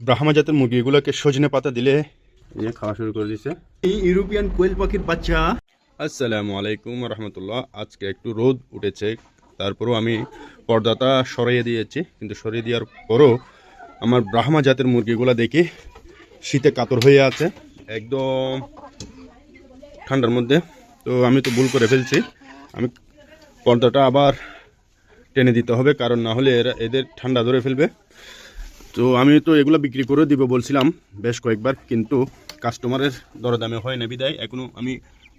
ব্রাহ্মা জাতের মুরগিগুলোকে সজনে পাতা দিলে এই খাওয়া শুরু করে দিছে। এই ইউরোপিয়ান কোয়েল পাখির বাচ্চা। আসসালামু আলাইকুম রহমতুল্লাহ। আজকে একটু রোদ উঠেছে তারপরেও আমি পর্দাটা সরিয়ে দিয়েছি কিন্তু সরিয়ে দেওয়ার পরও আমার ব্রাহ্মা জাতের মুরগিগুলো দেখি শীতে কাতর হয়ে আছে একদম ঠান্ডার মধ্যে। তো আমি তো ভুল করে ফেলছি আমি পর্দাটা আবার টেনে দিতে হবে কারণ না হলে এরা এদের ঠান্ডা ধরে ফেলবে। তো আমি তো এগুলো বিক্রি করে দিব বলছিলাম বেশ কয়েকবার, কিন্তু কাস্টমারের দরদামে হয় না বিদায়। এখনও আমি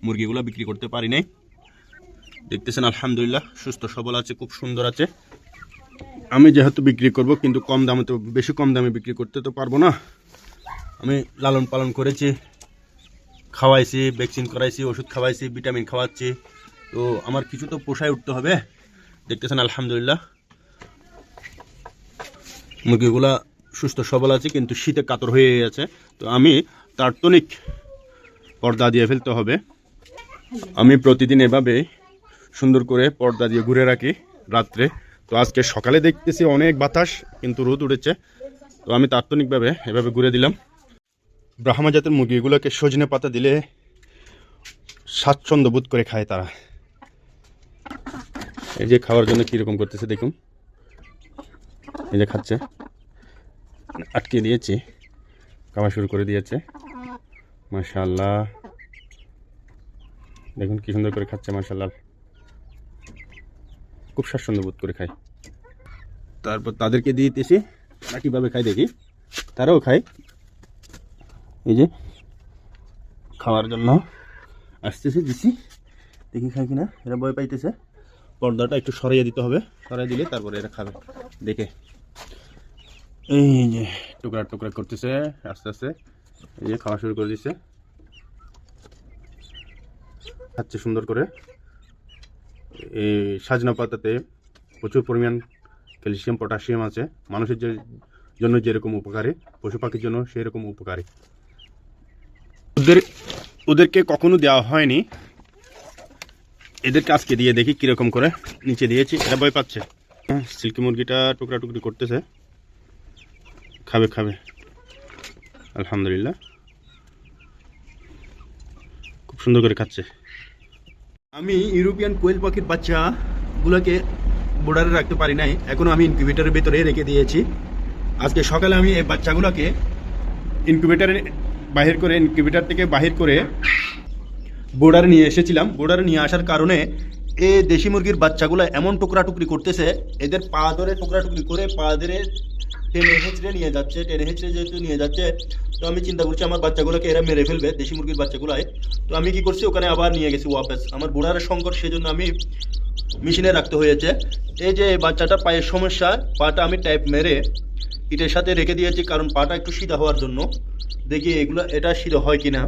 মুরগিগুলো বিক্রি করতে পারি নাই। দেখতেছেন, আলহামদুলিল্লাহ, সুস্থ সবল আছে, খুব সুন্দর আছে। আমি যেহেতু বিক্রি করব, কিন্তু কম দামে তো, বেশি কম দামে বিক্রি করতে তো পারব না। আমি লালন পালন করেছি, খাওয়াইছি ভ্যাকসিন করাইছি, ওষুধ খাওয়াইছি ভিটামিন খাওয়াচ্ছি। তো আমার কিছু তো পোষায় উঠতে হবে। দেখতেছেন, আলহামদুলিল্লাহ, মুরগিগুলা সুস্থ সবল আছে, কিন্তু শীতে কাতর হয়ে গেছে তো আমি তাৎক্ষণিক পর্দা দিয়ে ফেলতে হবে। আমি প্রতিদিন এভাবে সুন্দর করে পর্দা দিয়ে ঘুরে রাখি রাত্রে। তো আজকে সকালে দেখতেছি অনেক বাতাস, কিন্তু রোদ উঠেছে। তো আমি তাৎক্ষণিকভাবে এভাবে ঘুরে দিলাম। ব্রাহ্মা জাতের মুরগিগুলোকে সজনে পাতা দিলে স্বাচ্ছন্দ্য বোধ করে খায় তারা। এই যে খাওয়ার জন্য কীরকম করতেছে, দেখুন। এই যে খাচ্ছে। আটকে দিয়েছি। খাওয়া শুরু করে দিয়েছে। মাশাল্লাহ দেখুন কি সুন্দর করে খাচ্ছে মাশাল্লাহ খুব স্বাচ্ছন্দ্য বোধ করে খায়। তারপর তাদেরকে দিয়ে দিতেছি। তারা কীভাবে খায় দেখি। তারাও খায়। এই যে খাওয়ার জন্য আসতেছে, দিছি। দেখি খায় কিনা। এরা ভয় পাইতেছে। পর্দাটা একটু সরাইয়ে দিতে হবে। সরাই দিলে তারপরে এরা খাবে। দেখে। এই যে। টুকরা টুকরা করতেছে, আস্তে আস্তে। এই যে খাওয়া শুরু করে দিচ্ছে খাচ্ছে সুন্দর করে। এই সাজনা পাতাতে প্রচুর পরিমাণ ক্যালসিয়াম, পটাশিয়াম আছে। মানুষের জন্য যেরকম উপকারী, পশু পাখির জন্য সেরকম উপকারী। ওদের, ওদেরকে কখনো দেওয়া হয়নি। এদেরকে আজকে দিয়ে দেখি কীরকম করে। নিচে দিয়েছি। এরা ভয় পাচ্ছে। সিল্কি মুরগিটা টুকরা, টুকরি করতেছে। খাবে খাবে। আলহামদুলিল্লাহ। খুব সুন্দর করে খাচ্ছে। আমি ইউরোপিয়ান কোয়েল পাখির বাচ্চাগুলোকে বোর্ডারে রাখতে পারি নাই এখনও আমি ইনকিউবেটারের ভেতরে রেখে দিয়েছি। আজকে সকালে আমি এই বাচ্চাগুলোকে ইনকিউবেটারে বাহির করে ইনকিউবেটার থেকে বাহির করে বোর্ডারে নিয়ে এসেছিলাম। বোর্ডারে নিয়ে আসার কারণে এ দেশি মুরগির বাচ্চাগুলো এমন টুকরা টুকরি করতেছে, এদের পা ধরে টুকরা টুকরি করে পা ধরে টেনে হেঁচড়ে নিয়ে যাচ্ছে, টেনে হেঁচড়ে যেহেতু নিয়ে যাচ্ছে, তো আমি চিন্তা করছি আমার বাচ্চাগুলোকে এরা মেরে ফেলবে, দেশি মুরগির বাচ্চাগুলোয় তো আমি কি করছি, ওখানে আবার নিয়ে গেছি ওয়াপেস। আমার বোর্ডারের সংকট সেজন্য আমি মেশিনে রাখতে হয়েছে। এই যে বাচ্চাটা পায়ের সমস্যা, পাটা আমি টাইপ মেরে ইটের সাথে রেখে দিয়েছি, কারণ পাটা একটু সিধা হওয়ার জন্য। দেখি এগুলো, এটা সিধা হয় কিনা।